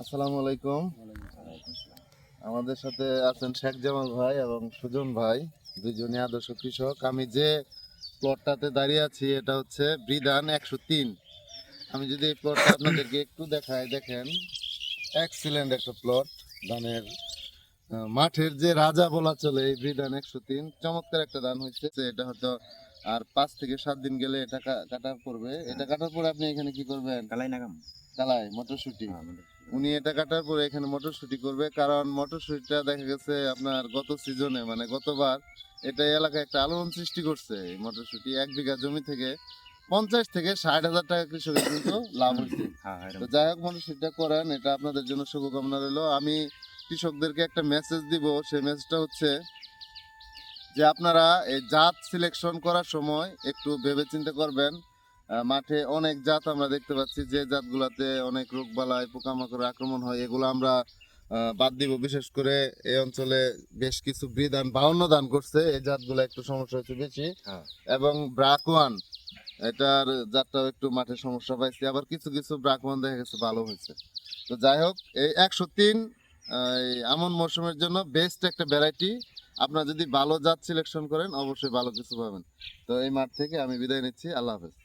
আসসালামু আলাইকুম। আমাদের সাথে আছেন শেখ জামাল ভাই এবং সুজন ভাই দুজনই আদর্শ কৃষক। আমি যে প্লটটাতে দাঁড়িয়ে আছি, এটা হচ্ছে বিধান একশো তিন। আমি যদি এই প্লটটা আপনাদেরকে একটু দেখাই, দেখেন এক্সিলেন্ট একটা প্লট ধানের মাঠের যে রাজা বলা চলে, এই বিধান একশো তিন। চমৎকার একটা ধান হয়েছে এটা হয়তো আর পাঁচ থেকে সাত দিন গেলে এটা কা- কাটার পড়বে। এটা কাটার পরে আপনি এখানে কি করবেন? কালাই নাগাম। কালাই মটরশুটি। উনি এটা কাটার পরে এখানে মটরশুটি করবে কারণ মটরশুটিটা দেখা গেছে আপনার গত সিজনে মানে গতবার এটা এলাকায় একটা আলোড়ন সৃষ্টি করছে এই মটরশুটি। এক বিঘা জমি থেকে পঞ্চাশ থেকে ষাট হাজার টাকা কৃষকের কিন্তু লাভ হয়েছে। হ্যাঁ হ্যাঁ তো যাই হোক মটরশুটিটা করেন এটা আপনাদের জন্য শুভকামনা রইল। আমি কৃষকদেরকে একটা মেসেজ দিব সেই মেসেজটা হচ্ছে যে আপনারা এই জাত সিলেকশন করার সময় একটু ভেবে চিন্তা করবেন মাঠে অনেক জাত আমরা দেখতে পাচ্ছি যে জাতগুলাতে অনেক রোগ বালাই পোকামাকড় আক্রমণ হয় এগুলো আমরা বাদ দিব। বিশেষ করে এই অঞ্চলে বেশ কিছু বিধান বাউন্ন দান করছে এই জাতগুলো একটু সমস্যা হচ্ছে বেশি। হ্যাঁ। এবং ব্রাকওয়ান এটার জাতটাও একটু মাঠে সমস্যা পাইছি আবার কিছু কিছু ব্রাকওয়ান দেখা গেছে ভালো হয়েছে। তো যাই হোক এই একশো তিন আমন মৌসুমের জন্য বেস্ট একটা ভ্যারাইটি আপনারা যদি ভালো জাত সিলেকশন করেন, অবশ্যই ভালো কিছু পাবেন। তো এই মাঠ থেকে আমি বিদায় নিচ্ছি। আল্লাহ হাফেজ।